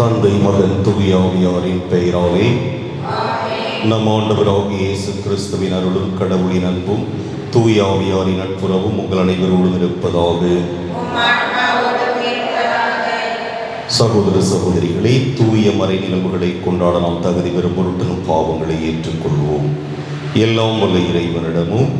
தந்தை மகன் தூயாவியாரின் பெயராலே நம் ஆண்டவராகிய இயேசு கிறிஸ்துவின் அருளும் கடவுளின் அன்பும் தூயாவியாரின் நட்புறவும் உங்கள் அனைவரோடும் இருப்பதாக. சகோதர சகோதரிகளே தூய மறை நிலவுகளை கொண்டாட நாம் தகுதி பெறும் பொருட்டும் பாவங்களை ஏற்றுக்கொள்வோம். எல்லாம் வல்ல இறைவனிடமும்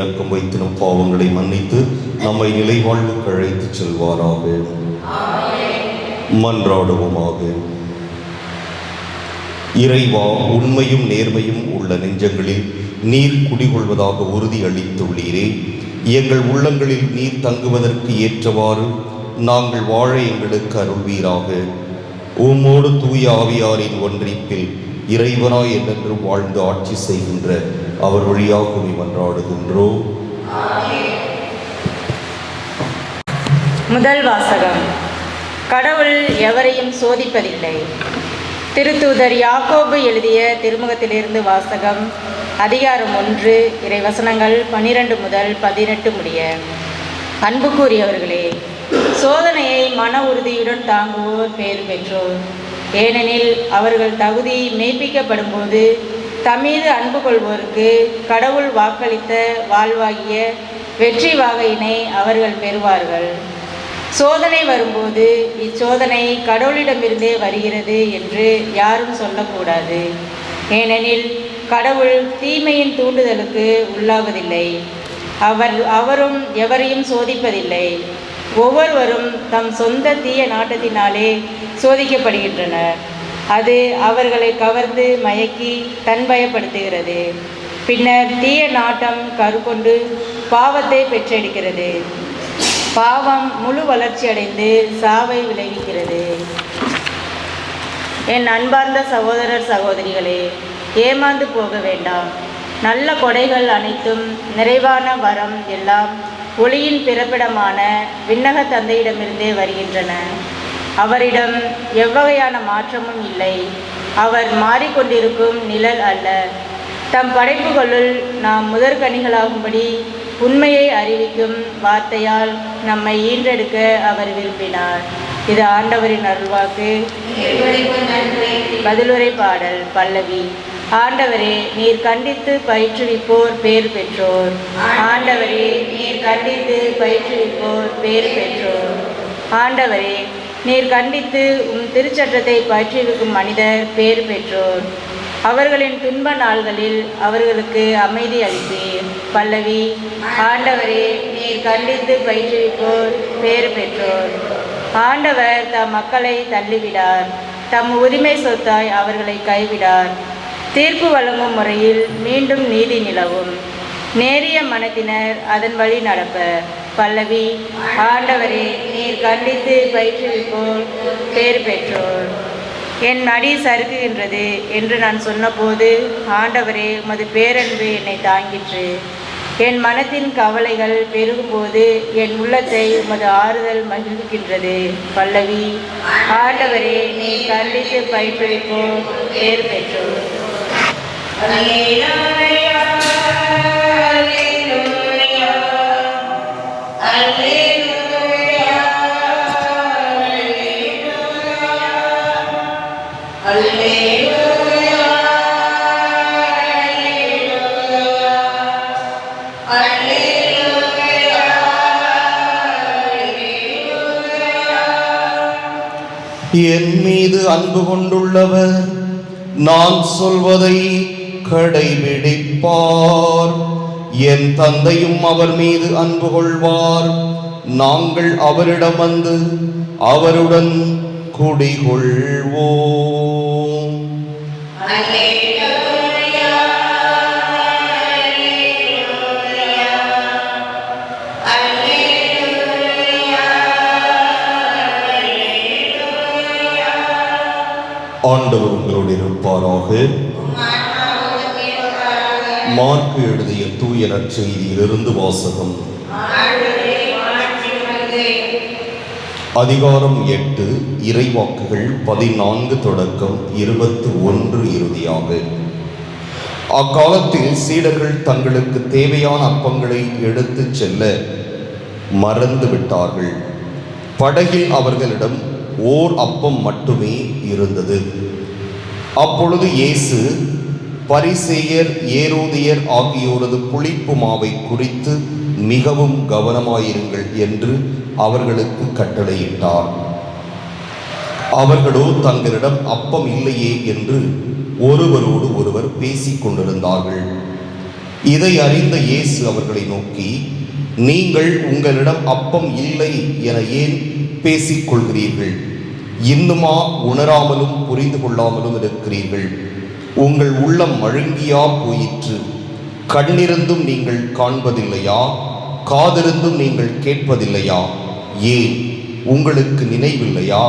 இரக்கம் வைத்து நம் பாவங்களை மன்னித்து நம்மை நிலை வாழ்வுக்கு அழைத்து செல்வாராக. மன்றாடுவோமாக. இறைவா உண்மையும் நேர்மையும் உள்ள நெஞ்சங்களில் நீர் குடிகொள்வதாக உறுதி அளித்துள்ளீரே. எங்கள் உள்ளங்களில் நீர் தங்குவதற்கு ஏற்றவாறு நாங்கள் வாழ எங்களுக்கு அருள்வீராக. உம்மோடு தூய ஆவியாரின் ஒன்றிப்பில் இறைவனாய் என்றென்றும் வாழ்ந்து ஆட்சி செய்கின்ற அவர் வழியாக உம்மை மன்றாடுகின்றோம் முதல் வாசகம். கடவுள் எவரையும் சோதிப்பதில்லை. திருத்தூதர் யாக்கோபு எழுதிய திருமுகத்திலிருந்து வாசகம் அதிகாரம் ஒன்று இறைவசனங்கள் பன்னிரண்டு முதல் பதினெட்டு முடிய. அன்புக்குரியவர்களே சோதனையை மன உறுதியுடன் தாங்குவோர் பெயர் பெற்றோர். ஏனெனில் அவர்கள் தகுதி மெய்ப்பிக்கப்படும் போது தமீது அன்பு கொள்வோருக்கு கடவுள் வாக்களித்த வாழ்வாகிய வெற்றி வாகையினை அவர்கள் பெறுவார்கள். சோதனை வரும்போது இச்சோதனை கடவுளிடமிருந்தே வருகிறது என்று யாரும் சொல்லக்கூடாது. ஏனெனில் கடவுள் தீமையின் தூண்டுதலுக்கு உள்ளாவதில்லை. அவர் அவரும் எவரையும் சோதிப்பதில்லை. ஒவ்வொருவரும் தம் சொந்த தீய நாட்டத்தினாலே சோதிக்கப்படுகின்றனர். அது அவர்களை கவர்ந்து மயக்கி தன்வயப்படுத்துகிறது பின்னர் தீய நாட்டம் கருக்கொண்டு பாவத்தை பெற்றெடுக்கிறது. பாவம் முழு வளர்ச்சியடைந்து சாவை விளைவிக்கிறது. என் அன்பார்ந்த சகோதரர் சகோதரிகளே ஏமாந்து போக வேண்டாம். நல்ல கொடைகள் அனைத்தும் நிறைவான வரம் எல்லாம் ஒளியின் பிறப்பிடமான விண்ணக தந்தையிடமிருந்தே வருகின்றன. அவரிடம் எவ்வகையான மாற்றமும் இல்லை. அவர் மாறிக்கொண்டிருக்கும் நிழல் அல்ல. தம் படைப்புகளுள் நாம் முதற்கனிகளாகும்படி உண்மையை அறிவிக்கும் வார்த்தையால் நம்மை ஈன்றெடுக்க அவர் விரும்பினார். இது ஆண்டவரின் அருள்வாக்கு. பதிலுரை பாடல் பல்லவி. ஆண்டவரே நீர் கண்டித்து பயிற்றுவிப்போர் பேர் பெற்றோர். ஆண்டவரே நீர் கண்டித்து பயிற்றுவிப்போர் பேர் பெற்றோர். ஆண்டவரே நீர் கண்டித்து உம் திருச்சட்டத்தை பயிற்றுவிக்கும் மனிதர் பேர் பெற்றோர். அவர்களின் துன்ப நாள்களில் அவர்களுக்கு அமைதி அளிப்பீர். பல்லவி ஆண்டவரே நீர் கண்டித்து பயிற்றுவிப்போர் பேர் பெற்றோர். ஆண்டவர் தம் மக்களை தள்ளிவிடார். தம் உரிமை சொத்தாய் அவர்களை கைவிடார். தீர்ப்பு வழங்கும் முறையில் மீண்டும் நீதி நிலவும். நேரிய மனத்தினர் அதன் வழி நடப்பர். பல்லவி ஆண்டவரே நீர் கண்டித்து பயிற்றுவிப்போர் பேர் பெற்றோர். என் அடி சறுக்குகின்றது என்று நான் சொன்னபோது ஆண்டவரே உமது பேரன்பு என்னை தாங்கிற்று. என் மனத்தின் கவலைகள் பெருகும்போது என் உள்ளத்தை உமது ஆறுதல் மகிழ்கின்றது பல்லவி ஆண்டவரே நீ கண்டித்து பயிற்றுவிப்போர் பேர் பெற்றோர். என் மீது அன்பு கொண்டுள்ளவர். நான் சொல்வதை கடைபிடிப்பார். என் தந்தையும் அவர் மீது அன்பு கொள்வார். நாங்கள் அவரிடம் வந்து அவருடன் குடிகொள்வோம். ஆண்டவர் உங்களோடு இருப்பாராக. மார்க்கு எழுதிய தூய நற்செய்தியிலிருந்து வாசகம். அதிகாரம் எட்டு இறைவாக்குகள் பதினான்கு தொடக்கம் இருபத்து ஒன்று இறுதியாக. அக்காலத்தில் சீடர்கள் தங்களுக்கு தேவையான அப்பங்களை எடுத்துச் செல்ல மறந்து விட்டார்கள் படகில் அவர்களிடம் ஓர் அப்பம் மட்டுமே இருந்தது. அப்பொழுது இயேசு பரிசேயர் ஏரோதியர் ஆகியோரது புளிப்பு மாவை குறித்து மிகவும் கவனமாயிருங்கள் என்று அவர்களுக்கு கட்டளையிட்டார். அவர்களோ தங்களிடம் அப்பம் இல்லையே என்று ஒருவரோடு ஒருவர் பேசிக் கொண்டிருந்தார்கள் இதை அறிந்த இயேசு அவர்களை நோக்கி நீங்கள் உங்களிடம் அப்பம் இல்லை என ஏன் பேசிக் கொள்கிறீர்கள் இன்னுமா உணராமலும் புரிந்து கொள்ளாமலும் இருக்கிறீர்கள். உங்கள் உள்ளம் மழுங்கியா போயிற்று. கண்ணிருந்தும் நீங்கள் காண்பதில்லையா? காதிருந்தும் நீங்கள் கேட்பதில்லையா? ஏன்? உங்களுக்கு நினைவில்லையா?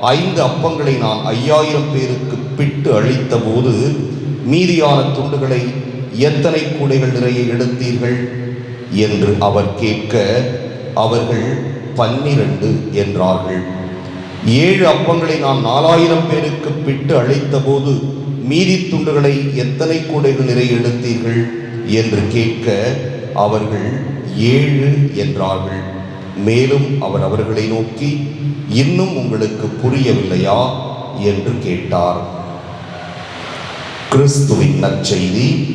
ஐந்து அப்பங்களை நான் ஐயாயிரம் பேருக்கு பிட்டு அழித்த போது மீதியான துண்டுகளை எத்தனை கூடைகள் நிறைய எடுத்தீர்கள்? என்று அவர் கேட்க அவர்கள் பன்னிரண்டு என்றார்கள். ஏழு அப்பங்களை நான் நாலாயிரம் பேருக்கு பிட்டு அழைத்த போது மீதி துண்டுகளை எத்தனை கூடைகள் நிறைய எடுத்தீர்கள்? என்று கேட்க அவர்கள் ஏழு என்றார்கள். மேலும் அவர் அவர்களை நோக்கி இன்னும் உங்களுக்கு புரியவில்லையா? என்று கேட்டார். கிறிஸ்துவின் நற்செய்தி.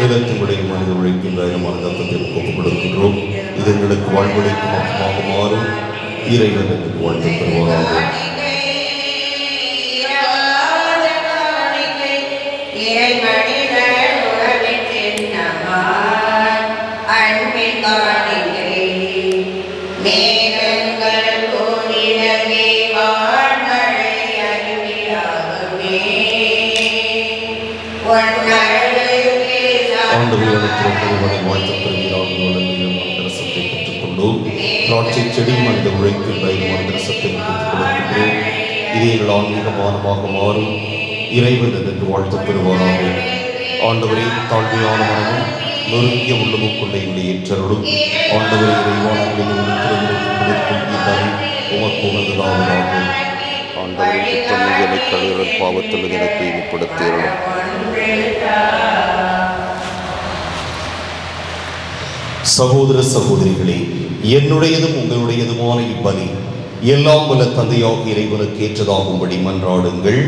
நிலத்தினுடைய மனித உழைக்கின்ற ஐநமான தத்தத்தை ஒப்புக் இது எங்களுக்கு வாழ்வழைக்கும் அப்பமாக மாறும் இறைவன் எங்களுக்கு திராட்சை செடி மனித உழைக்கின்ற மந்திரசத்தை பெற்றுக் கொடுக்கின்றோம். இது எங்கள் ஆன்மீக மானமாக மாறும். இறைவன் என்று வாழ்த்து பெறுவாராக ஆண்டவரே தாழ்மையான மனமும் நொறுங்கிய உள்ளமும் கொண்ட எங்களை ஏற்றருளும். ஆண்டவரை இத்தனை உமக்கு ஆண்டவரை குற்றம் என கழுவுடன் பாவத்தில் என தூய்மைப்படுத்தியருளும். சகோதர சகோதரிகளே என்னுடையதும் உங்களுடையதுமான இப்பலி எல்லாம் வல்ல தந்தையாக இறைவனுக்கு ஏற்றதாகும்படி மன்றாடுங்கள்.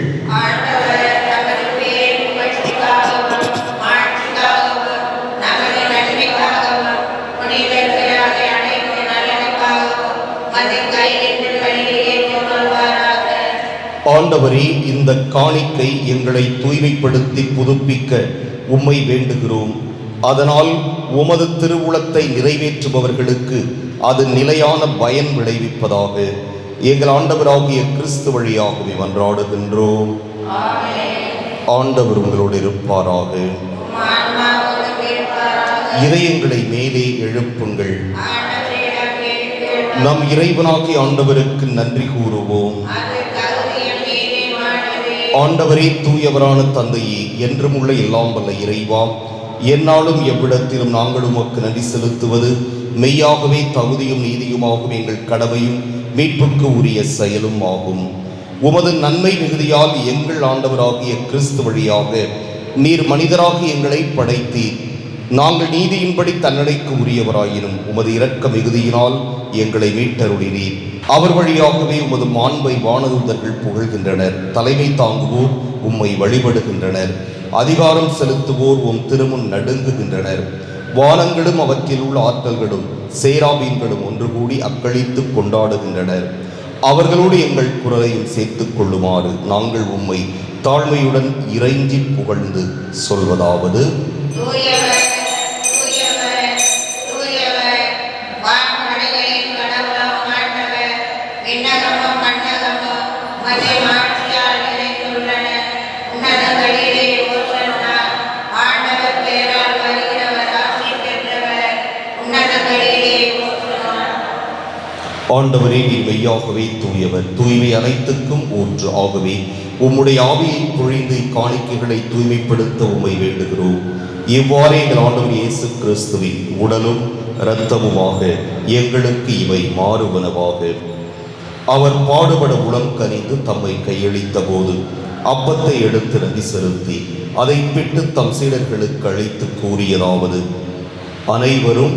ஆண்டவர் இந்த காணிக்கை எங்களை தூய்மைப்படுத்தி புதுப்பிக்க உம்மை வேண்டுகிறோம். அதனால் உமது திருவுளத்தை நிறைவேற்றுபவர்களுக்கு அது நிலையான பயன் விளைவிப்பதாக எங்கள் ஆண்டவராகிய கிறிஸ்து வழியாகவே மன்றாடுகின்றோம். ஆண்டவர் உங்களோடு இருப்பாராக. இதயங்களை மேலே எழுப்புங்கள். நம் இறைவனாகிய ஆண்டவருக்கு நன்றி கூறுவோம். ஆண்டவரே தூயவரான தந்தையே என்றும் உள்ள எல்லாம் வல்ல இறைவா எந்நாளும் எவ்விடத்திலும் நாங்கள் உமக்கு நன்றி செலுத்துவது. மெய்யாகவே தகுதியும் நீதியுமாகும் எங்கள் கடமையும் மீட்புக்கு உரிய செயலும் ஆகும். உமது நன்மை மிகுதியால் எங்கள் ஆண்டவராகிய கிறிஸ்து வழியாக நீர் மனிதராக எங்களை படைத்தி நாங்கள் நீதியின்படி தன்னடைக்கு உரியவராயினும் உமது இரக்க மிகுதியினால் எங்களை மீட்டருளினீர். அவர் வழியாகவே உமது மாண்பை வானதூதர்கள் புகழ்கின்றனர். தலைமை தாங்குவோர் உம்மை வழிபடுகின்றனர். அதிகாரம் செலுத்துவோர் உம் திருமுன் நடுங்குகின்றனர். வானங்களும் அவற்றில் உள்ள ஆற்றல்களும் சேராபீன்களும் ஒன்று கூடி அக்களித்து கொண்டாடுகின்றனர். அவர்களோடு எங்கள் குரலையும் சேர்த்துக் கொள்ளுமாறு நாங்கள் உம்மை தாழ்மையுடன் இறைஞ்சி புகழ்ந்து சொல்வதாவது தூயவர் தூயவர் தூயவர் வான்மழைகளின் கடவுளாம் ஆண்டவர் விண்ணகமும் மண்ணகமும் மதை மாற்றியால் நிறைந்துள்ளன உன்னதங்களிலே ஓசன்னா ஆண்டவர் பெயரால் வருகிறவர் ஆசி பெற்றவர் உன்னதங்களிலே ஓசன்னா ஆண்டவரே நீர் மெய்யாகவே தூயவர். தூய்மை அனைத்துக்கும் ஊற்று ஆகவே. உம்முடைய ஆவியை பொழிந்து காணிக்கைகளை தூய்மைப்படுத்த உண்மை வேண்டுகிறோம். இவ்வாறே எங்கள் ஆண்டவர் இயேசு கிறிஸ்துவின் உடலும் இரத்தமுமாக எங்களுக்கு இவை மாறுவனவாக அவர் பாடுபட உளம் கனிந்து தம்மை கையளித்த போது அப்பத்தை எடுத்து நதி செலுத்தி அதை பிட்டு தம் சீடர்களுக்கு அழைத்து கூறியதாவது அனைவரும்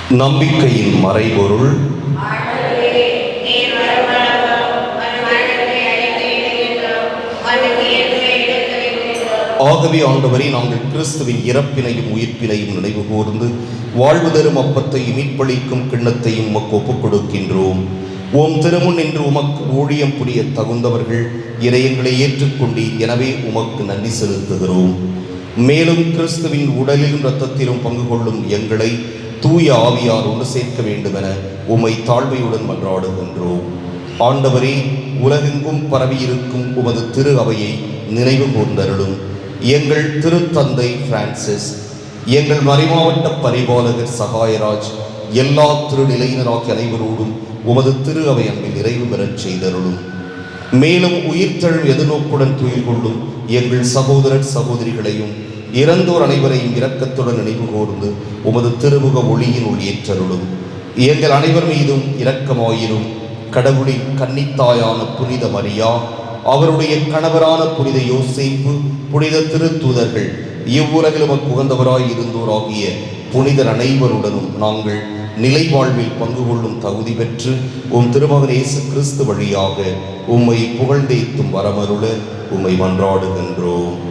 நம்பிக்கையின் மறைபொருள். ஆகவே ஆண்டவரை நாங்கள் கிறிஸ்துவின் இறப்பினையும் உயிர்ப்பினையும் நினைவு கூர்ந்து வாழ்வு தரும் அப்பத்தையும் மீட்பளிக்கும் கிண்ணத்தையும் உமக்கு ஒப்புக் கொடுக்கின்றோம் ஓம் திருமுன் என்று உமக்கு ஊழியம் புரிய தகுந்தவர்கள் இறையங்களை ஏற்றுக்கொண்டு எனவே உமக்கு நன்றி செலுத்துகிறோம். மேலும் கிறிஸ்துவின் உடலிலும் இரத்தத்திலும் பங்கு கொள்ளும் எங்களை தூய ஆவியாரோடு சேர்க்க வேண்டுமென உம்மை தாழ்மையுடன் மன்றாடுகின்றோம் ஆண்டவரே உலகெங்கும் பரவியிருக்கும் உமது திரு அவையை நினைவு கூர்ந்தருளும். எங்கள் திருத்தந்தை பிரான்சிஸ் எங்கள் மறைமாவட்ட பரிபாலகர் சகாயராஜ் எல்லா திருநிலையினராகிய அனைவரோடும் உமது திரு அவை அன்பில் நிறைவு பெறச் செய்தருளும். மேலும் உயிர்த்தழும் எதிர்நோக்குடன் துயில் கொள்ளும் எங்கள் சகோதரர் சகோதரிகளையும் இறந்தோர் அனைவரையும் இரக்கத்துடன் நினைவு கூர்ந்து உமது திருமுக ஒளியின் ஒளியேற்றருளும் எங்கள் அனைவர் மீதும் இரக்கமாயிரும். கடவுளின் கன்னித்தாயான புனித மரியா அவருடைய கணவரான புனித யோசிப்பு புனித திருத்தூதர்கள் இவ்வுலகில் உகந்தவராய் இருந்தோராகிய புனிதர் அனைவருடனும் நாங்கள் நிலை வாழ்வில் பங்கு கொள்ளும் தகுதி பெற்று உம் திருமகன் இயேசு கிறிஸ்து வழியாக உம்மை புகழ்ந்தேத்தும் வரமருள உம்மை மன்றாடுகின்றோம்.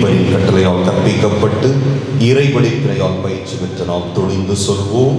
மீட்பரின் கட்டளையால் கற்பிக்கப்பட்டு இறைவழிப்பினையால் பயிற்சி பெற்ற நாம் துணிந்து சொல்வோம்.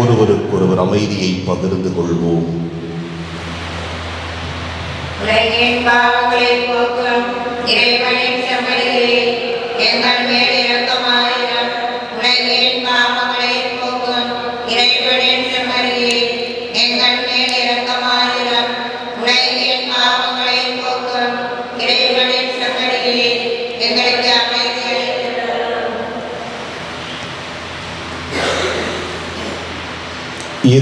ஒருவருக்கொருவர் அமைதியை பகிர்ந்து கொள்வோம். உலகின் பாவங்களை போக்கும் இறைவனின் செம்மறியே எங்கள் மேல் இரக்கமாயிரம் உலகின் பாவங்களை போக்கும் இறைவனின் செம்மறியே எங்கள் மேல் இரக்கமாயிரம் உலகின் பாவங்களை போக்கும் இறைவனின் செம்மறியே எங்களுக்கு அமைதி அளித்தருளும்.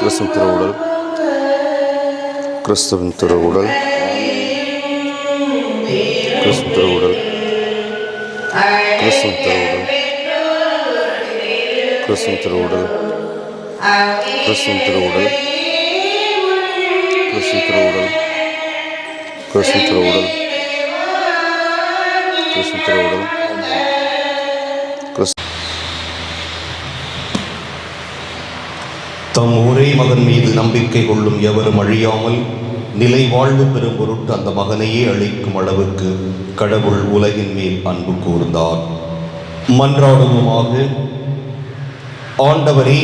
கிறிஸ்துவ திருவுடல் கிறிஸ்துவின் திருவுடல் கிறிஸ்து திருவுடல் கிறிஸ்துவ திருவுடல் கிறிஸ்துவ திருவுடல் கிறிஸ்துவ திருவுடல் கிறிஸ்துவ திருவுடல் கிறிஸ்துவ திருவுடல் கிறிஸ்துவ திருவுடல். தம் ஒரே மகன் மீது நம்பிக்கை கொள்ளும் எவரும் அழியாமல் நிலை வாழ்வு பெறும் பொருட்டு அந்த மகனையே அழிக்கும் அளவுக்கு கடவுள் உலகின் மேல் அன்பு கூர்ந்தார். மன்றாடுவோமாக ஆண்டவரே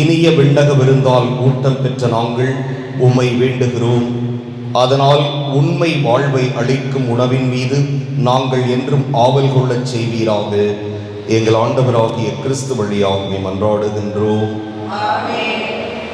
இனிய விண்ணக விருந்தால் ஊட்டம் பெற்ற நாங்கள் உம்மை வேண்டுகிறோம். அதனால் உண்மை வாழ்வை அளிக்கும் உணவின் மீது நாங்கள் என்றும் ஆவல் கொள்ளச் செய்வீராக. எங்கள் ஆண்டவராகிய கிறிஸ்து வழியாகவே மன்றாடுகின்றோம்.